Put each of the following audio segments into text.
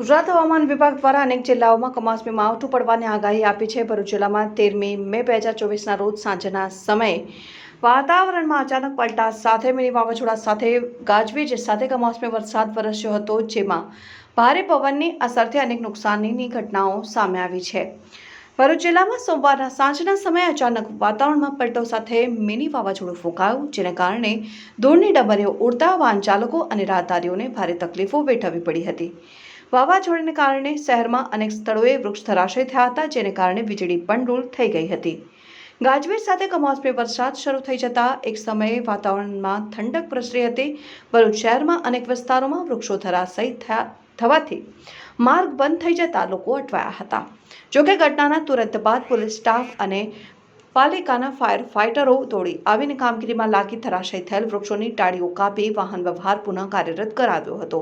ગુજરાત હવામાન વિભાગ દ્વારા અનેક જિલ્લાઓમાં કમોસમી માવઠું પડવાની આગાહી આપી છે. ભરૂચ જિલ્લામાં તેરમી મે બે હજાર ચોવીસના રોજ સાંજના સમયે વાતાવરણમાં અચાનક પલટા, સાથે મિની વાવાઝોડા, સાથે ગાજવીજ, સાથે કમોસમી વરસાદ વરસ્યો હતો, જેમાં ભારે પવનની અસરથી અનેક નુકસાનની ઘટનાઓ સામે આવી છે. ભરૂચ જિલ્લામાં સોમવારના સાંજના સમયે અચાનક વાતાવરણમાં પલટો સાથે મિની વાવાઝોડું ફૂંકાયું, જેને કારણે દૂરની ડબરીઓ ઉડતા વાહન ચાલકો અને રાહદારીઓને ભારે તકલીફો વેઠવવી પડી હતી. વાવાઝોડાને કારણે શહેરમાં અનેક સ્થળોએ વૃક્ષ ધરાશય થયા હતા, જેને કારણે વીજળી પણ રૂલ થઈ ગઈ હતી. ગાજવીજ સાથે કમોસમી વરસાદ શરૂ થઈ જતા એક સમયે વાતાવરણમાં ઠંડક પ્રસરી હતી. ભરૂચ શહેરમાં અનેક વિસ્તારોમાં વૃક્ષો ધરાશય થયા થવાથી માર્ગ બંધ થઈ જતા લોકો અટવાયા હતા. જોકે ઘટનાના તુરંત બાદ પોલીસ સ્ટાફ અને પાલિકાના ફાયર ફાઇટરો દોડી આવીને કામગીરીમાં લાગી ધરાશય થયેલ વૃક્ષોની ટાળીઓ કાપી વાહન વ્યવહાર પુનઃ કાર્યરત કરાવ્યો હતો.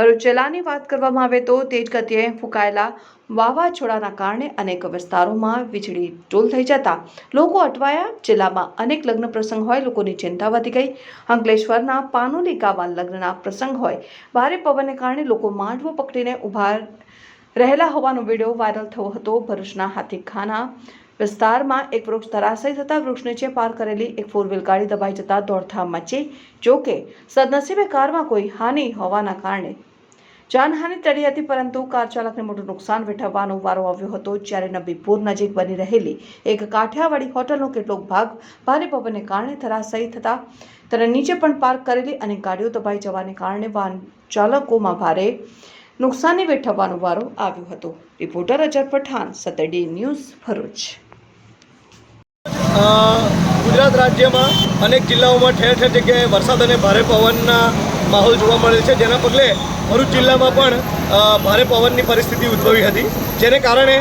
ભરૂચ વાત કરવામાં આવે તો તેજ ગતિએ ફૂંકાયેલા વાવાઝોડાના કારણે અનેક વિસ્તારોમાં વીજળી ટોલ થઈ જતા લોકો અટવાયા. જિલ્લામાં અનેક લગ્ન પ્રસંગ હોય, લોકોની ચિંતા વધી ગઈ. અંકલેશ્વરના પાનોલી ગામમાં લગ્નના પ્રસંગ હોય, ભારે પવનને કારણે લોકો માંડવો પકડીને ઊભા રહેલા હોવાનો વીડિયો વાયરલ થયો હતો. ભરૂચના હાથીખાના વિસ્તારમાં એક વૃક્ષ ધરાશય થતાં વૃક્ષ નીચે પાર કરેલી એક ફોર વ્હીલ ગાડી દબાઈ જતાં દોડધામ મચી. જોકે સદનસીબે કારમાં કોઈ હાનિ હોવાના કારણે જાનહાનિ ટળી હતી, પરંતુ કાર ચાલકને મોટું નુકસાન વેઠવવાનો વારો આવ્યો હતો. જ્યારે નબીપુર નજીક બની રહેલી એક કાઠિયાવાડી હોટલનો કેટલોક ભાગ ભારે પવનને કારણે ધરાશયી થતા, તેને નીચે પણ પાર્ક કરેલી અને ગાડીઓ દબાઈ જવાને કારણે વાહન ચાલકોમાં ભારે નુકસાની વેઠવવાનો વારો આવ્યો હતો. Reporter Azhar Pathan Saturday news Bharuch. Gujarat રાજ્યમાં અનેક જિલ્લાઓમાં ઠેર ઠેર જગ્યાએ વરસાદ અને ભારે પવનના માહોલ જોવા મળે છે. જેના પગલે ભરૂચ જિલ્લામાં પણ ભારે પવનની પરિસ્થિતિ ઉદ્ભવી હતી, જેને કારણે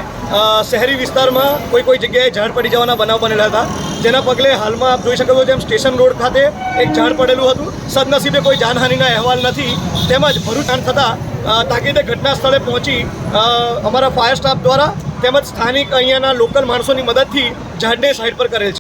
શહેરી વિસ્તારમાં કોઈ કોઈ જગ્યાએ ઝાડ પડી જવાના બનાવ બનેલા હતા. જેના પગલે હાલમાં આપ જોઈ શકો છો તેમ સ્ટેશન રોડ ખાતે એક ઝાડ પડેલું હતું. સદનસીબે કોઈ જાનહાનિના અહેવાલ નથી. તેમજ ભરૂચ જાણ થતાં તાકીદે ઘટના સ્થળે પહોંચી અમારા ફાયર સ્ટાફ દ્વારા તેમજ સ્થાનિક અહીંયાના લોકલ માણસોની મદદથી ઝાડને સાઈડ પર કરેલ છે.